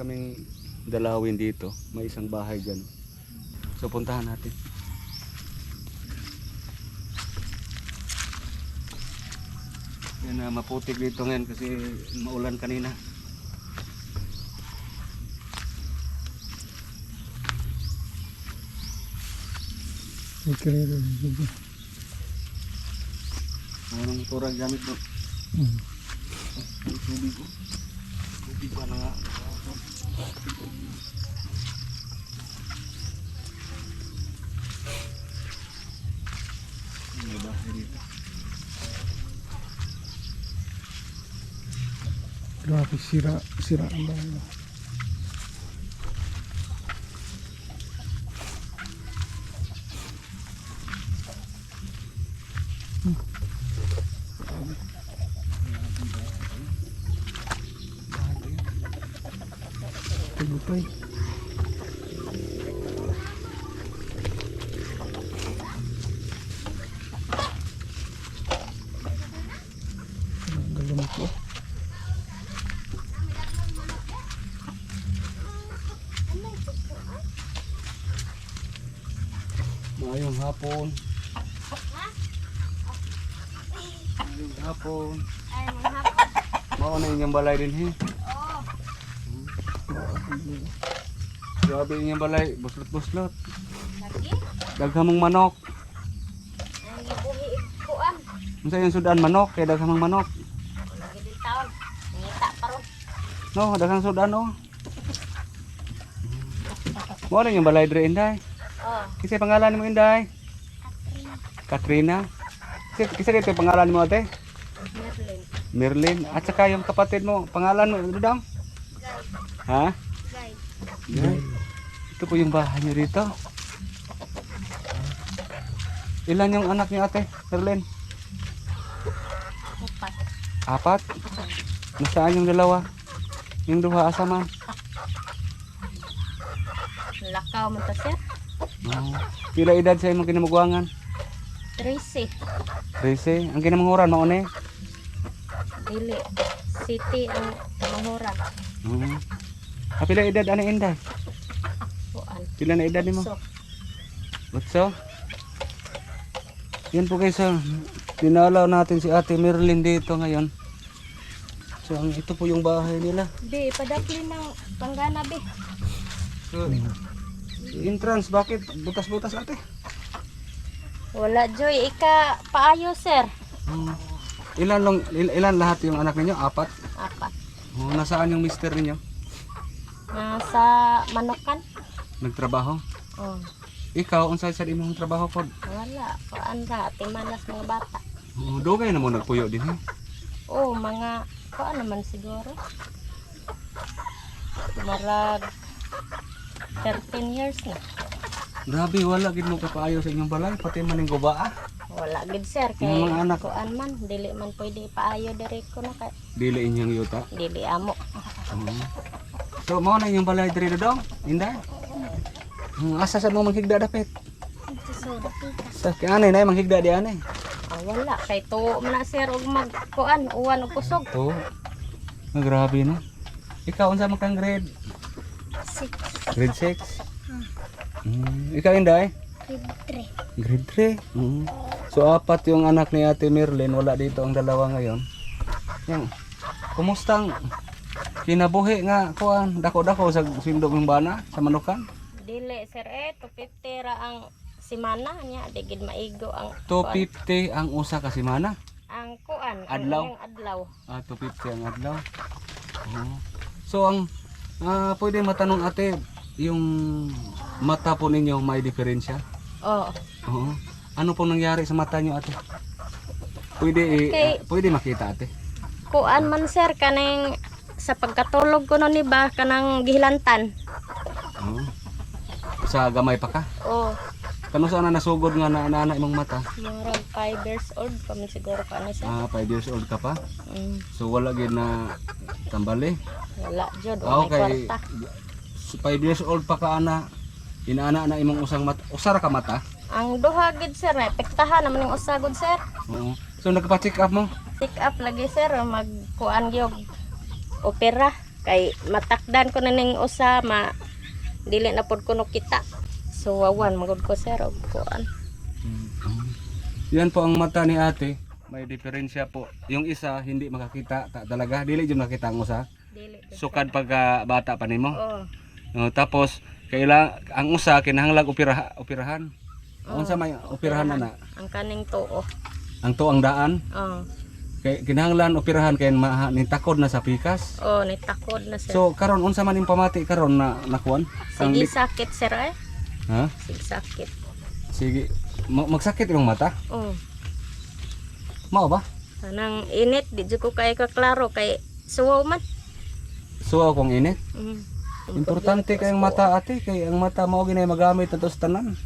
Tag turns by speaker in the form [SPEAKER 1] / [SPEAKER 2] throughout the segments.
[SPEAKER 1] kaming dalawin dito. May isang bahay dyan. So puntahan natin. Yan na maputik dito ngayon kasi maulan kanina.
[SPEAKER 2] May karero.
[SPEAKER 1] Anong turag gamit mo? Ang tubig ko. Tubig pa na nga.
[SPEAKER 2] Grabe, sira, sira ang bahay. Ang galing ko.
[SPEAKER 1] Maayong hapon. Maayong hapon.
[SPEAKER 3] Ay, mga hapon.
[SPEAKER 1] Mao na inyong balay din he. Grabe inyong balay, buslot-buslot.
[SPEAKER 3] Lagi.
[SPEAKER 1] Daghamong manok.
[SPEAKER 3] Ang gibuhi ikuan.
[SPEAKER 1] Unsa yung sudan manok kay daghamong manok.
[SPEAKER 3] Lagi din taon. Ngita pa ron.
[SPEAKER 1] No, daghang sudan oh. Mao na inyong balay dire inday.
[SPEAKER 3] Oh.
[SPEAKER 1] Kisay pangalan mo inday? Katrina. Kisay kisay kay pangalan mo ate?
[SPEAKER 3] Merlin.
[SPEAKER 1] Merlin. At saka yung kapatid mo, pangalan mo, ano daw?
[SPEAKER 3] Guy.
[SPEAKER 1] Ha? Yan. Ito po yung bahay niyo rito. Ilan yung anak niyo ate, Merlin?
[SPEAKER 3] Upat.
[SPEAKER 1] Apat? Nasaan yung dalawa? Yung duha asa man?
[SPEAKER 3] Lakaw man ta sir.
[SPEAKER 1] Oh. Pila edad sa imong kinamugwangan?
[SPEAKER 3] Tracy.
[SPEAKER 1] 13. Ang kinamanghuran mao ni?
[SPEAKER 3] Dili. City ang mahuran.
[SPEAKER 1] Oo. Ah, pila edad ani inday?
[SPEAKER 3] Kuan.
[SPEAKER 1] Pila na edad nimo?
[SPEAKER 3] So,
[SPEAKER 1] Butso? Yan po guys, ah. dinalaw natin si Ate Merlin dito ngayon. So, ang ito po yung bahay nila.
[SPEAKER 3] Be, padapli ng panggana be.
[SPEAKER 1] So, entrance, bakit? Butas-butas ate.
[SPEAKER 3] Wala joy. Ika paayo sir.
[SPEAKER 1] Hmm. Ilan, long, il- ilan lahat yung anak ninyo? Apat?
[SPEAKER 3] Apat.
[SPEAKER 1] Oh, nasaan yung mister ninyo?
[SPEAKER 3] Nasa manukan.
[SPEAKER 1] Nagtrabaho?
[SPEAKER 3] Oh.
[SPEAKER 1] Ikaw, unsay sa imong trabaho po?
[SPEAKER 3] Wala. Kuan ra. Timanas mga bata.
[SPEAKER 1] Oh, dugay na mo nagpuyo din eh.
[SPEAKER 3] Oh, mga kuan naman siguro. Marag 13 years na.
[SPEAKER 1] Grabe, wala gid mo kapaayo sa inyong balay, pati man yung guba ah.
[SPEAKER 3] Wala gid sir kay
[SPEAKER 1] mga anak.
[SPEAKER 3] kuan man dili man pwede paayo diri ko na kay
[SPEAKER 1] Dili inyong yuta.
[SPEAKER 3] dili amo.
[SPEAKER 1] Oo. So, mao na inyong balay diri dong? Inday? Hmm, asa sa mo manghigda dapit? Sa kanay na manghigda di anay.
[SPEAKER 3] Ah, wala kay tuo man sir og mag kuan uwan og kusog.
[SPEAKER 1] Oo. Ah, grabe no. Ikaw unsa man kang grade?
[SPEAKER 3] Six,
[SPEAKER 1] Grade 6. Mm, ikaw Inday?
[SPEAKER 3] grade
[SPEAKER 1] Grade 3. Mm. So apat yung anak ni Ate Merlin, wala dito ang dalawa ngayon. Yan. Kumustang kinabuhi nga kuan dako-dako sa sindog ng bana sa manukan?
[SPEAKER 3] Dili sir eh 250 ra ang simana niya di gid maigo ang
[SPEAKER 1] 250 ang usa ka semana.
[SPEAKER 3] ang kuan
[SPEAKER 1] Adlaw?
[SPEAKER 3] ang adlaw.
[SPEAKER 1] Ah, 250 ang adlaw. Oo. So ang ah, pwede matanong ate, yung mata po ninyo may diferensya?
[SPEAKER 3] Oh,
[SPEAKER 1] Oo. Ano pong nangyari sa mata nyo ate? Pwede i-
[SPEAKER 3] Kay-
[SPEAKER 1] ah, pwede makita ate.
[SPEAKER 3] kuan man sir kaning sa pagkatulog ko no ni ba kanang gihilantan.
[SPEAKER 1] Oo. Sa gamay pa ka.
[SPEAKER 3] Oh,
[SPEAKER 1] Kano sa na nasugod nga na nana imong mata?
[SPEAKER 3] Marag 5 years old pa man siguro ka na siya.
[SPEAKER 1] Ah, 5 years old ka pa.
[SPEAKER 3] Mm,
[SPEAKER 1] So wala gid na tambali.
[SPEAKER 3] wala jud
[SPEAKER 1] Ah,
[SPEAKER 3] o may
[SPEAKER 1] okay.
[SPEAKER 3] kwarta.
[SPEAKER 1] 5 years old pa ka ana. Inaana na imong usang mata. Usara ka mata.
[SPEAKER 3] Ang duha gid sir, epektahan naman yung usagod sir.
[SPEAKER 1] Oo. So nagpa-check up mo?
[SPEAKER 3] Pick up lagi sir, magkuan gyud opera. Kay matakdan ko na ning usa ma dili na pod kuno kita. So wawan magud ko sir og kuan.
[SPEAKER 1] Yan po ang mata ni ate. May diferensya po. Yung isa hindi makakita ta, talaga. Dili jud makita ang usa.
[SPEAKER 3] Dili. ko.
[SPEAKER 1] Sukad pagka bata pa nimo.
[SPEAKER 3] Oo.
[SPEAKER 1] No, tapos kaila ang usa kinahanglan operaha, operahan. Unsa may operahan na na?
[SPEAKER 3] Ang kaning tuo.
[SPEAKER 1] Ang tuang daan
[SPEAKER 3] Oo.
[SPEAKER 1] Kay kinahanglan operahan kay ma nitakod na sa pikas.
[SPEAKER 3] Oh, nitakod na sir.
[SPEAKER 1] So karon unsa man yung pamati karon na nakuan?
[SPEAKER 3] Sige sakit sir eh.
[SPEAKER 1] ha?
[SPEAKER 3] Sige sakit.
[SPEAKER 1] Sige. Ma- magsakit yung mata.
[SPEAKER 3] Oh.
[SPEAKER 1] Mao ba?
[SPEAKER 3] Kanang init di jud ko kay kaklaro kay suwaw man.
[SPEAKER 1] So akong init.
[SPEAKER 3] Mm.
[SPEAKER 1] Importante kay ang mata ate kay ang mata mao ginay magamit nato sa tanan.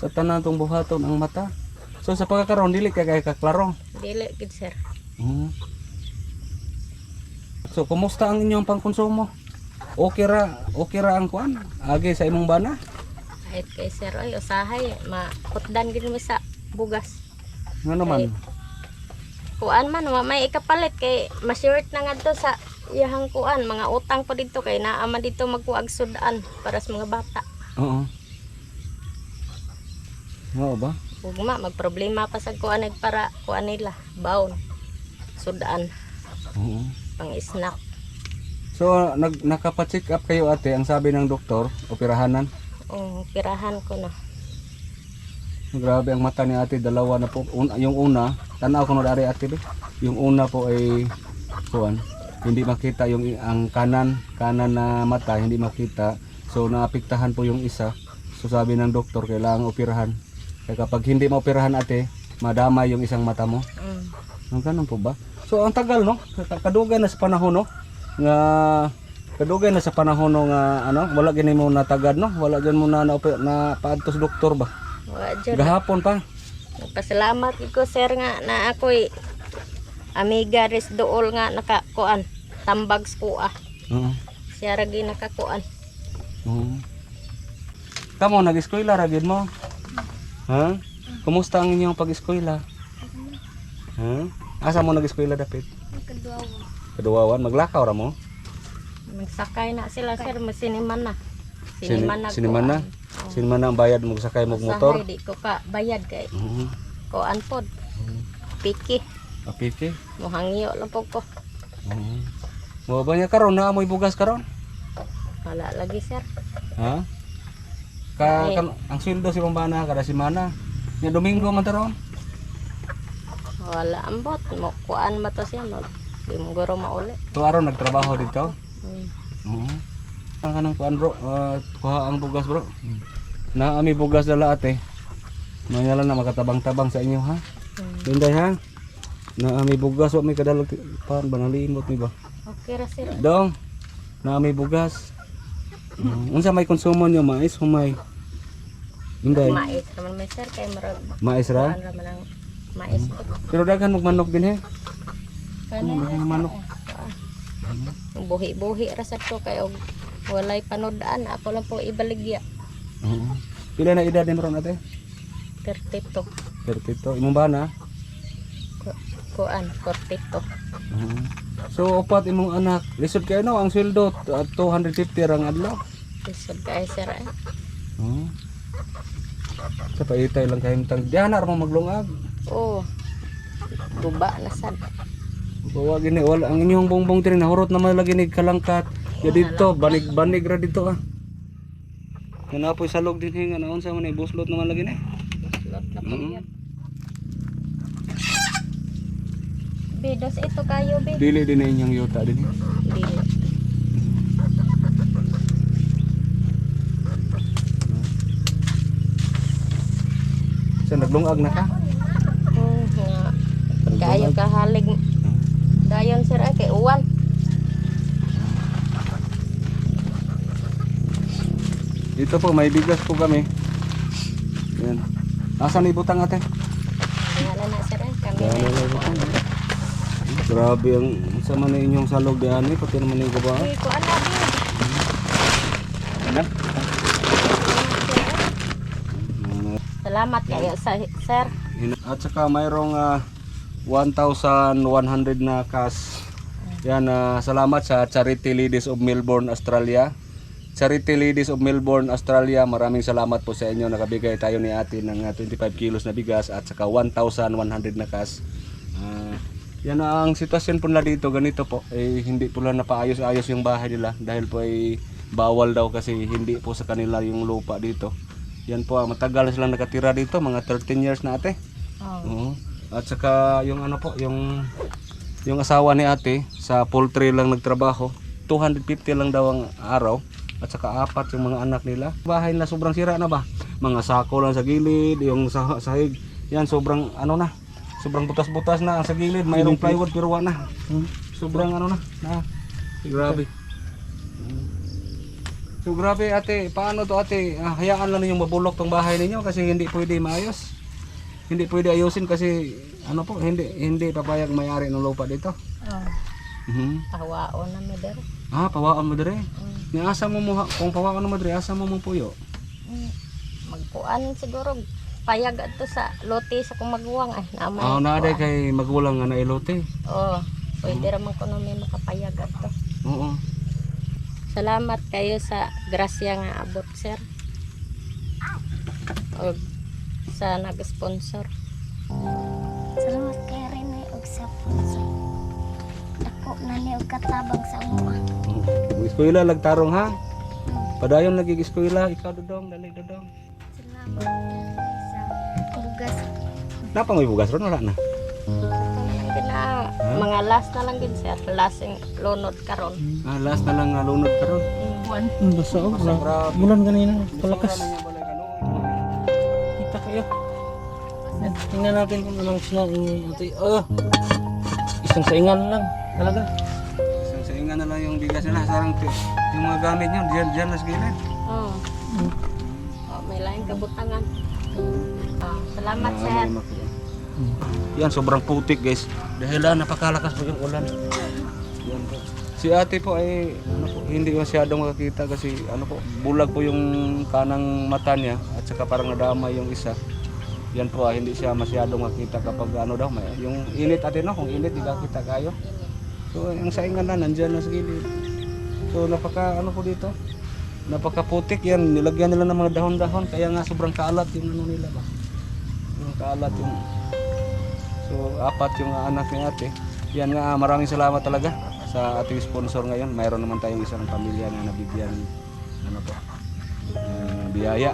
[SPEAKER 1] Sa tanan tong buhaton ang mata. So sa pagkakaroon dili kay kay kaklaro.
[SPEAKER 3] Dili gid sir.
[SPEAKER 1] Mm. So kumusta ang inyong pangkonsumo? Okay ra, okay ra ang kuan? Agi sa imong bana?
[SPEAKER 3] Kahit kay sir ay usahay makutdan gid mo sa bugas.
[SPEAKER 1] Nga naman.
[SPEAKER 3] Kuan man may ikapalit kay masirt na ngadto sa iyahang kuan mga utang pa dito kay naa man dito magkuag sudan para sa mga bata.
[SPEAKER 1] Oo. Oo ba?
[SPEAKER 3] Ug ma magproblema pa sa kuan para kuan nila baon sudan
[SPEAKER 1] Oo.
[SPEAKER 3] pang snack.
[SPEAKER 1] So nag nakapa-check up kayo ate, ang sabi ng doktor, operahanan.
[SPEAKER 3] Oh, pirahan ko na.
[SPEAKER 1] Grabe ang mata ni ate, dalawa na po. Un- yung una, tanaw ko na dari ate. be. Yung una po ay kuan, hindi makita yung ang kanan, kanan na mata hindi makita. So naapektahan po yung isa. So sabi ng doktor kailangan operahan. Kaya kapag hindi mo operahan ate, madamay yung isang mata mo.
[SPEAKER 3] Mm.
[SPEAKER 1] Ang ganun po ba? So ang tagal no? Ka- Kadugay na sa panahon no? Nga kadugay na sa panahon no nga ano, wala gini mo natagad no? Wala gani mo na na, na paadtos doktor ba?
[SPEAKER 3] Wa jud.
[SPEAKER 1] Gahapon pa.
[SPEAKER 3] Nagpasalamat gid ko sir nga na ako'y amiga res dool nga nakakuan tambag ko ah.
[SPEAKER 1] Oo.
[SPEAKER 3] Siya ra gyud nakakuan.
[SPEAKER 1] Oo. Kamo nag-eskwela ra gid mo? Ha? Kumusta ang inyong pag-eskwela? Ha? Asa mo nag-eskwela dapat? Kaduwawan, maglakaw ra mo?
[SPEAKER 3] Nagsakay na sila sir, masiniman na.
[SPEAKER 1] Sini-
[SPEAKER 3] Siniman na.
[SPEAKER 1] siniman na?
[SPEAKER 3] kuan.
[SPEAKER 1] Sino man ang bayad mo sakay mo motor?
[SPEAKER 3] di ko ka bayad kay
[SPEAKER 1] Oo.
[SPEAKER 3] kuan pod. Piki,
[SPEAKER 1] Apike.
[SPEAKER 3] muhangyo lang po ko.
[SPEAKER 1] Oo. Mo ba niya karon na amoy bugas karon?
[SPEAKER 3] Wala lagi sir.
[SPEAKER 1] Ha? Ka, kan- ang sweldo si Pambana kada semana. Nya Domingo man taron.
[SPEAKER 3] Wala ambot. Mo kuan mo to siya. Mo, di mo guro mauli.
[SPEAKER 1] To araw nagtrabaho dito.
[SPEAKER 3] Hmm.
[SPEAKER 1] Oo. Ang kanang kuan bro, ah, kuha ang bugas bro. Na ami bugas dala ate. Manyala na makatabang-tabang sa inyo ha.
[SPEAKER 3] Hmm.
[SPEAKER 1] Dinday ha. Na ami bugas wa may kadalag pan banalimot mi ba.
[SPEAKER 3] Okay ra sir.
[SPEAKER 1] Dong. Na ami bugas. Mm, unsa may konsumo niyo mais humay? Inday.
[SPEAKER 3] Mais naman may sir kay marag
[SPEAKER 1] Mais ra.
[SPEAKER 3] kuan ra man ang mais.
[SPEAKER 1] Pero daghan mag manok din he. Daghan manok.
[SPEAKER 3] buhi-buhi ra sad ko kay og walay panodaan ako lang po ibaligya
[SPEAKER 1] Oo. Pila na edad ni ron ate?
[SPEAKER 3] 32
[SPEAKER 1] 32. Imong bana?
[SPEAKER 3] Ku- kuan 42
[SPEAKER 1] Oo. So upat imong anak, lisod kayo no ang sweldo uh, 250 rang adlaw.
[SPEAKER 3] isod kay sir eh.
[SPEAKER 1] Oo. Sa paitay lang kayo tang diyan na mo maglungag.
[SPEAKER 3] Oh guba na sad
[SPEAKER 1] Bawa gini wala ang inyong bongbong diri nahurot na malagi ni kalangkat. Ya dito banig-banig ra dito ah. Kana po salog din hinga naon sa man buslot naman lagi ni.
[SPEAKER 3] lot na
[SPEAKER 1] Mm.
[SPEAKER 3] yan Bedos ito kayo be
[SPEAKER 1] Dili din na inyong yuta din.
[SPEAKER 3] dili
[SPEAKER 1] So naglungag na ka.
[SPEAKER 3] Nga kayo kahalig dayon sir ay kay uwan
[SPEAKER 1] Dito po may bigas po kami. Yan. Asan ibutang ate?
[SPEAKER 3] wala na sir ay kami
[SPEAKER 1] Wala
[SPEAKER 3] na
[SPEAKER 1] na ibutang. Grabe ang sa man inyong salog diyan eh pati naman yung gaba.
[SPEAKER 3] Kuan na be
[SPEAKER 1] Ano?
[SPEAKER 3] salamat kayo sa sir
[SPEAKER 1] At saka mayroong ah, 1,100 na cash Yan, ah, salamat sa Charity Ladies of Melbourne, Australia. Charity Ladies of Melbourne, Australia, maraming salamat po sa inyo. Nakabigay tayo ni ate ng ah, 25 kilos na bigas at saka 1,100 na cash. Ah, yan ang sitwasyon po nila dito, ganito po. Eh, hindi po lang napaayos-ayos yung bahay nila dahil po ay bawal daw kasi hindi po sa kanila yung lupa dito. Yan po, ah, matagal na silang nakatira dito, mga 13 years na ate.
[SPEAKER 3] Oh.
[SPEAKER 1] Oo. At saka yung ano po, yung yung asawa ni ate sa poultry lang nagtrabaho. 250 lang daw ang araw. At saka apat yung mga anak nila. Bahay na sobrang sira na ba? Mga sako lang sa gilid, yung sa sahig. Yan sobrang ano na. Sobrang butas-butas na ang sa gilid. Mayroong plywood pero wala na. Sobrang ano na. na. Grabe. So grabe ate, paano to ate? Ah, hayaan lang ninyong mabulok tong bahay ninyo kasi hindi pwede maayos hindi pwede ayusin kasi ano po hindi hindi papayag may-ari ng lupa dito.
[SPEAKER 3] Oh.
[SPEAKER 1] Mhm.
[SPEAKER 3] Tawaon na mi der.
[SPEAKER 1] Ah, pawaan mo dire.
[SPEAKER 3] Mm.
[SPEAKER 1] Ni asa mo mo kung pawaan mo dire, asa mo mo puyo.
[SPEAKER 3] Mm. Magkuan siguro payag ato sa lote sa kumaguwang ay naman.
[SPEAKER 1] Ah, na kay magulang nga na ilote.
[SPEAKER 3] Oh, pwede ra man kuno may makapayag ato.
[SPEAKER 1] Oo.
[SPEAKER 3] Salamat kayo sa grasya nga abot sir. O sa nag-sponsor.
[SPEAKER 4] Salamat kay Rene og sa puso. Ako na ni og katabang sa uma.
[SPEAKER 1] Mm. Eskwela lagtarong ha. Padayon lagi eskwela, ikaw dodong, dali dodong.
[SPEAKER 4] Salamat sa hugas.
[SPEAKER 1] Napa may bugas ron wala na.
[SPEAKER 3] Kina mga last na lang gid sir. Last yung lunod karon.
[SPEAKER 1] Ah, last na lang nalunod karon.
[SPEAKER 3] One.
[SPEAKER 2] Ang basa oh.
[SPEAKER 1] Basta grabe.
[SPEAKER 2] Bulan kanina. Palakas. Tingnan natin kung anong sinain ni ate. Oh. Isang saingan lang. Talaga.
[SPEAKER 1] Isang saingan na lang yung bigas nila, sarang yung mga gamit nyo, diyan diyan na sa gilid.
[SPEAKER 3] Oh. Oh, may lain kabutangan. Ah, salamat
[SPEAKER 1] Ah,
[SPEAKER 3] sir.
[SPEAKER 1] ano, Yan, sobrang putik guys. Dahil ah, napakalakas po yung ulan. Yan po. Si ate po ay ano po, hindi masyadong makakita kasi ano po, bulag po yung kanang mata niya at saka parang nadama yung isa. Yan po, ah, hindi siya masyadong makita kapag ano daw, may, yung init ate no, kung init, di kita kayo. So, yung saingan na, nandyan na sa gilid. So, napaka ano po dito, napaka putik yan, nilagyan nila ng mga dahon-dahon, kaya nga sobrang kalat yung ano nila ba. Yung kalat yung So, apat yung anak ni ate. Yan nga, maraming salamat talaga sa ating sponsor ngayon. Mayroon naman tayong isang pamilya na nabigyan ano po, biyaya.